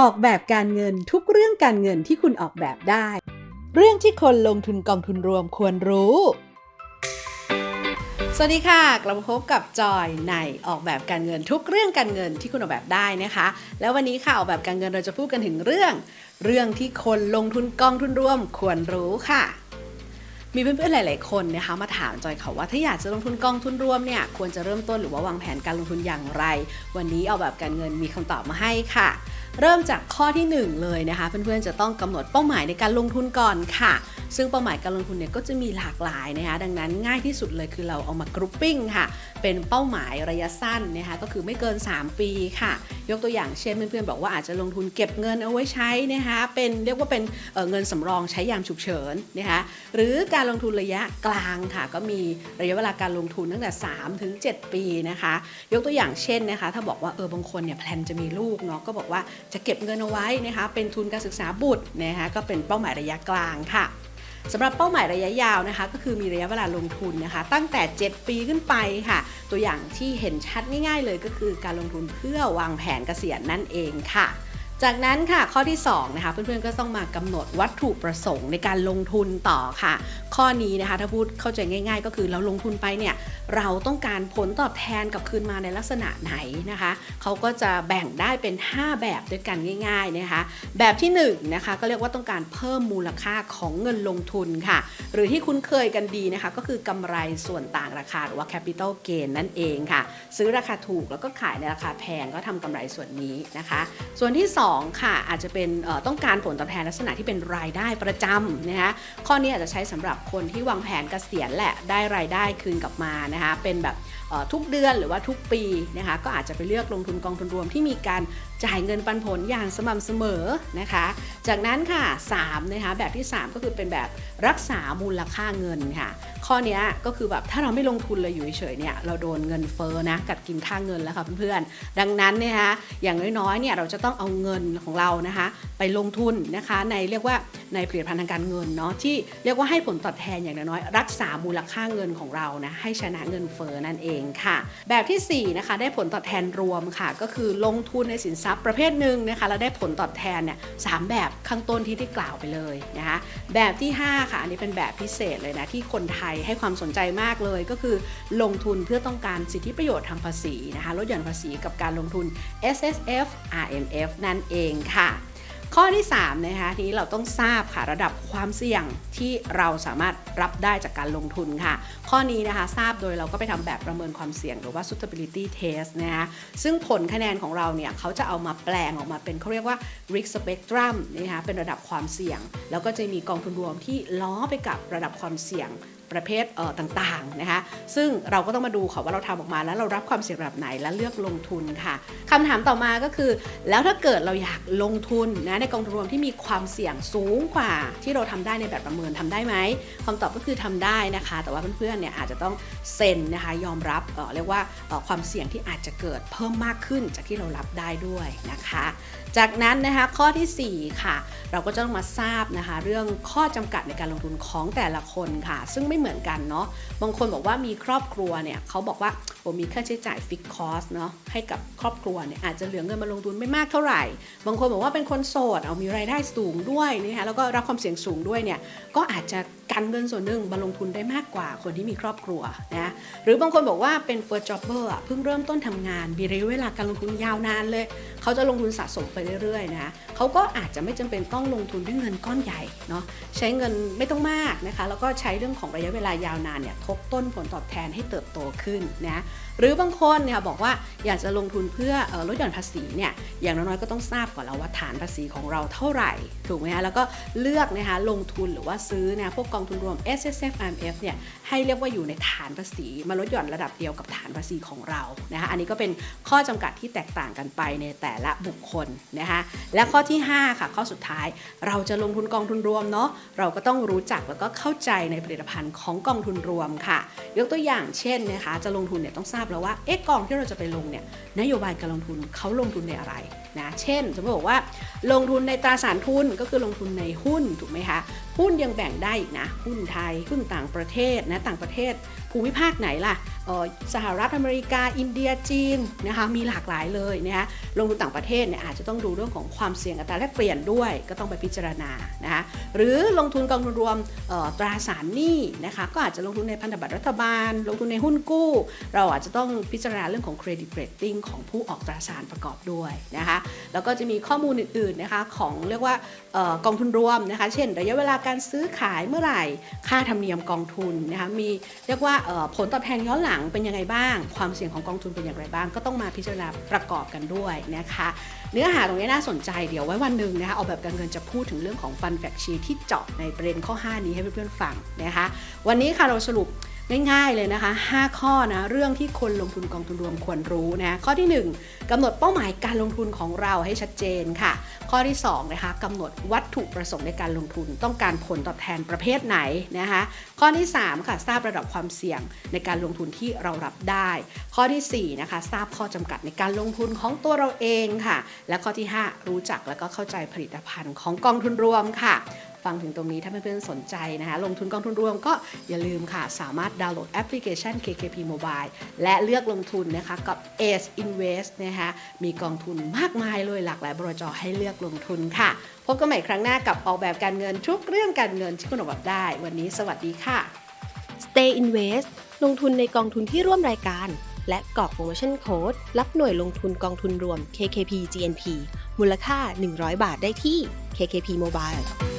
ออกแบบการเงินทุกเรื่องการเงินที่คุณออกแบบได้ เรื่องที่คนลงทุนกองทุนรวมควรรู้ สวัสดีค่ะ กลับมาพบกับจอยในออกแบบการเงินทุกเรื่องการเงินที่คุณออกแบบได้นะคะ แล้ววันนี้ค่ะออกแบบการเงินเราจะพูดกันถึงเรื่อง เรื่องที่คนลงทุนกองทุนรวมควรรู้ค่ะ มีเพื่อนๆหลาย ๆ คนนะคะมาถามจอยเขาว่าถ้าอยากจะลงทุนกองทุนรวมเนี่ยควรจะเริ่มต้นหรือว่าวางแผนการลงทุนอย่างไร วันนี้เอาแบบการเงินมีคำตอบมาให้ค่ะ เริ่มจากข้อที่ 1 เลยนะคะ เพื่อนๆจะต้องกำหนดเป้าหมายในการลงทุนก่อนค่ะ ซึ่งเป้าหมายการลงทุนเนี่ยก็จะมีหลากหลายนะคะดังนั้นง่ายที่สุดเลยคือเราเอามากรุ๊ปปิ้งค่ะ เป็นเป้าหมายระยะสั้นนะคะก็คือไม่เกิน 3 ปีค่ะ ยกตัวอย่างเช่นเพื่อนๆบอกว่าอาจจะลงทุนเก็บเงินเอาไว้ใช้นะคะเป็นเรียกว่าเป็นเเงินสำรองใช้ยามฉุกเฉินนะคะหรือการลงทุนระยะกลางค่ะ ก็มีระยะเวลาการลงทุนตั้งแต่3ถึง7ปีนะคะ ยกตัวอย่างเช่นนะคะ ถ้าบอกว่าเออบางคนเนี่ยแพลนจะมีลูกเนาะก็บอกว่าจะเก็บเงินเอาไว้นะคะ เป็นทุนการศึกษาบุตรนะคะก็เป็นเป้าหมายระยะกลางค่ะสำหรับเป้าหมายระยะยาวนะคะ ก็คือมีระยะเวลาลงทุนนะคะ ตั้งแต่ 7 ปีขึ้นไปค่ะ ตัวอย่างที่เห็นชัดง่ายๆเลยก็คือการลงทุนเพื่อวางแผนเกษียณนั่นเองค่ะ จากนั้นค่ะข้อที่2นะคะเพื่อนๆก็ต้องมากำหนดวัตถุประสงค์ในการลงทุนต่อค่ะ ข้อนี้นะคะถ้าพูดเข้าใจง่าย ๆ ก็คือเราลงทุนไปเนี่ยเราต้องการผลตอบแทนกับคืนมาในลักษณะไหนนะคะเขาก็จะแบ่งได้เป็น 5 แบบด้วยกันง่ายๆนะคะแบบที่1นะคะก็เรียกว่าต้องการเพิ่มมูลค่าของเงินลงทุนค่ะ หรือที่คุ้นเคยกันดีนะคะก็คือกำไรส่วนต่างราคาหรือว่า capital gain นั่นเองค่ะ ซื้อราคาถูกแล้วก็ขายในราคาแพงก็ทำกำไรส่วนนี้นะคะ ส่วนที่ 2ค่ะ อาจจะเป็นต้องการผลตอบแทนลักษณะที่เป็นรายได้ประจำนะคะข้อนี้อาจจะใช้สำหรับคนที่วางแผนเกษียณแหละได้รายได้คืนกลับมานะคะเป็นแบบทุกเดือนหรือว่าทุกปีนะคะก็อาจจะไปเลือกลงทุนกองทุนรวมที่มีการจ่ายเงินปันผลอย่างสม่ำเสมอนะคะ จากนั้นค่ะ3นะคะแบบที่ 3 ก็คือเป็นแบบรักษามูลค่าเงินค่ะ ข้อนี้ก็คือแบบถ้าเราไม่ลงทุนเลยอยู่เฉยๆเนี่ยเราโดนเงินเฟ้อนะกัดกินค่าเงินแล้วค่ะเพื่อนๆ ดังนั้นเนี่ยนะคะอย่างน้อยๆเนี่ยเราจะต้องเอาเงินของเรานะคะไปลงทุนนะคะในเรียกว่าในผลิตภัณฑ์ทางการเงินเนาะที่เรียกว่าให้ผลตอบแทนอย่างน้อยๆรักษามูลค่าเงินของเรานะให้ชนะเงินเฟ้อนั่นเองค่ะ แบบทีสี่4นะคะได้ผลตอบแทนรวมค่ะ ก็คือลงทุนในสินทรัพย์ประเภทหนึ่งนะคะแล้วได้ผลตอบแทนเนี่ยสามแบบข้างต้นที่ได้กล่าวไปเลยนะคะแบบที่ 5 ค่ะอันนี้เป็นแบบพิเศษเลยนะที่คนไทยให้ความสนใจมากเลยก็คือลงทุนเพื่อต้องการสิทธิประโยชน์ทางภาษีนะคะลดหย่อนภาษีกับการลงทุน S S F R M F นั่นเองค่ะ ข้อที่3นะคะทีนี้เราต้องทราบค่ะระดับความเสี่ยงที่เราสามารถรับได้จากการลงทุนค่ะ ข้อนี้นะคะทราบโดยเราก็ไปทำแบบประเมินความเสี่ยงหรือว่า suitability test นะคะซึ่งผลคะแนนของเราเนี่ยเขาจะเอามาแปลงออกมาเป็นเขาเรียกว่า risk spectrum นะคะเป็นระดับความเสี่ยง แล้วก็จะมีกองทุนรวมที่ล้อไปกับระดับความเสี่ยง ประเภทเต่างๆนะคะซึ่งเราก็ต้องมาดูค่ะว่าเราทำออกมาแล้วเรารับความเสี่ยงระดับไหนและเลือกลงทุนค่ะคำถามต่อมาก็คือ แล้วถ้าเกิดเราอยากลงทุนนะในกองทุนรวมที่มีความเสี่ยงสูงกว่า ที่เราทำได้ในแบบประเมินทำได้ไหมคำตอบก็คือทำได้นะคะ แต่ว่าเพื่อนๆเนี่ยอาจจะต้องเซ็นนะคะยอมรับเเรียกว่าความเสี่ยงที่อาจจะเกิดเพิ่มมากขึ้นจากที่เรารับได้ด้วยนะคะ จากนั้นนะคะข้อทีสี่4 ค่ะ เราก็จะต้องมาทราบนะคะ เรื่องข้อจำกัดในการลงทุนของแต่ละคนค่ะ ซึ่งไม่เหมือนกันเนาะบางคนบอกว่ามีครอบครัวเนี่ยเขาบอกว่าโอ้มีค่าใช้จ่ายฟิกคอสเนาะให้กับครอบครัวเนี่ยอาจจะเหลือเงินมาลงทุนไม่มากเท่าไหร่ บางคนบอกว่าเป็นคนโสดเอามีรายได้สูงด้วยนะคะแล้วก็รับความเสี่ยงสูงด้วยเนี่ยก็อาจจะกันเงินส่วนหนึ่งมาลงทุนได้มากกว่าคนที่มีครอบครัวนะหรือบางคนบอกว่าเป็น first jobber เพิ่งเริ่มต้นทำงานมีระยะเวลาการลงทุนยาวนานเลย เขาจะลงทุนสะสมไปเรื่อยๆนะเขาก็อาจจะไม่จำเป็นต้องลงทุนด้วยเงินก้อนใหญ่เนาะใช้เงินไม่ต้องมากนะคะแล้วก็ใช้เรื่องของระยะเวลายาวนานเนี่ยทบต้นผลตอบแทนให้เติบโตขึ้นนะหรือบางคนเนี่ยบอกว่าอยากจะลงทุนเพื่อออลดหย่อนภาษีเนี่ยอย่างน้อยๆก็ต้องทราบก่อนแล้วว่าฐานภาษีของเราเท่าไหร่ถูกไหมคะแล้วก็เลือกนะคะลงทุนหรือว่าซื้อนะพวกกองทุนรวม S S F M F เนี่ยให้เรียกว่าอยู่ในฐานภาษีมาลดหย่อนระดับเดียวกับฐานภาษีของเรานะคะอันนี้ก็เป็นข้อจำกัดที่แตกต่างกันไปในแต่ละบุคคลนะคะและข้อที่ 5 ค่ะ ข้อสุดท้ายเราจะลงทุนกองทุนรวมเนาะเราก็ต้องรู้จักแล้วก็เข้าใจในผลิตภัณฑ์ของกองทุนรวมค่ะ ยกตัวอย่างเช่นนะคะจะลงทุนเนี่ยต้องทราบแล้วว่าเอ๊ะกองที่เราจะไปลงเนี่ยนโยบายการลงทุนเขาลงทุนในอะไรนะเช่นสมมติบอกว่า ลงทุนในตราสารทุนก็คือลงทุนในหุ้นถูกไหมคะหุ้นยังแบ่งได้อีกนะ หุ้นไทย หุ้นต่างประเทศนะ ต่างประเทศภูมิภาคไหนล่ะสหรัฐอเมริกา อินเดีย จีนนะคะ มีหลากหลายเลยนะคะลงทุนต่างประเทศเนี่ยอาจจะต้องดูเรื่องของความเสี่ยงอัตราแลกเปลี่ยนด้วย ก็ต้องไปพิจารณา นะคะ หรือลงทุนกองทุนรวมตราสารหนี้นะคะ ก็อาจจะลงทุนในพันธบัตรรัฐบาล ลงทุนในหุ้นกู้ เราอาจจะต้องพิจารณาเรื่องของเครดิตเรตติ้งของผู้ออกตราสารประกอบด้วยนะคะ แล้วก็จะมีข้อมูลอื่นๆนะคะของเรียกว่ากองทุนรวมนะคะ เช่น ระยะเวลาการซื้อขายเมื่อไหร่ ค่าธรรมเนียมกองทุนนะคะมีเรียกว่าผลตอบแทนย้อนหลังเป็นยังไงบ้าง ความเสี่ยงของกองทุนเป็นอย่างไรบ้าง ก็ต้องมาพิจารณาประกอบกันด้วยนะคะเนื้อหาตรงนี้น่าสนใจเดี๋ยวไว้วันหนึ่งนะคะออกแบบการเงินจะพูดถึงเรื่องของฟันแฟกชีที่เจาะในประเด็นข้อ 5 นี้ให้เพื่อนๆฟังนะคะวันนี้ค่ะเราสรุป ง่ายๆเลยนะคะ 5 ข้อนะเรื่องที่คนลงทุนกองทุนรวมควรรู้นะข้อที่ 1กำหนดเป้าหมายการลงทุนของเราให้ชัดเจนค่ะ ข้อที่2นะคะกำหนดวัตถุประสงค์ในการลงทุน ต้องการผลตอบแทนประเภทไหนนะคะข้อที่ 3 ค่ะทราบระดับความเสี่ยงในการลงทุนที่เรารับได้ ข้อทีสี่4นะคะทราบข้อจำกัดในการลงทุนของตัวเราเองค่ะ และข้อที่ 5 รู้จักและก็เข้าใจผลิตภัณฑ์ของกองทุนรวมค่ะ ฟังถึงตรงนี้ถ้าเพื่อนๆสนใจนะคะลงทุนกองทุนรวมก็อย่าลืมค่ะ สามารถดาวน์โหลดแอปพลิเคชัน KKP Mobile และเลือกลงทุนนะคะกับ ACE Invest นะคะมีกองทุนมากมายเลยหลากหลายบริจให้เลือกลงทุนค่ะ พบกันใหม่ครั้งหน้ากับออกแบบการเงินทุกเรื่องการเงินที่คุณออกแบบได้ วันนี้สวัสดีค่ะ Stay Invest ลงทุนในกองทุนที่ร่วมรายการ และกรอกโปรโมชั่นโค้ดรับหน่วยลงทุนกองทุนรวม KKP GNP มูลค่า 100 บาทได้ที่ KKP Mobile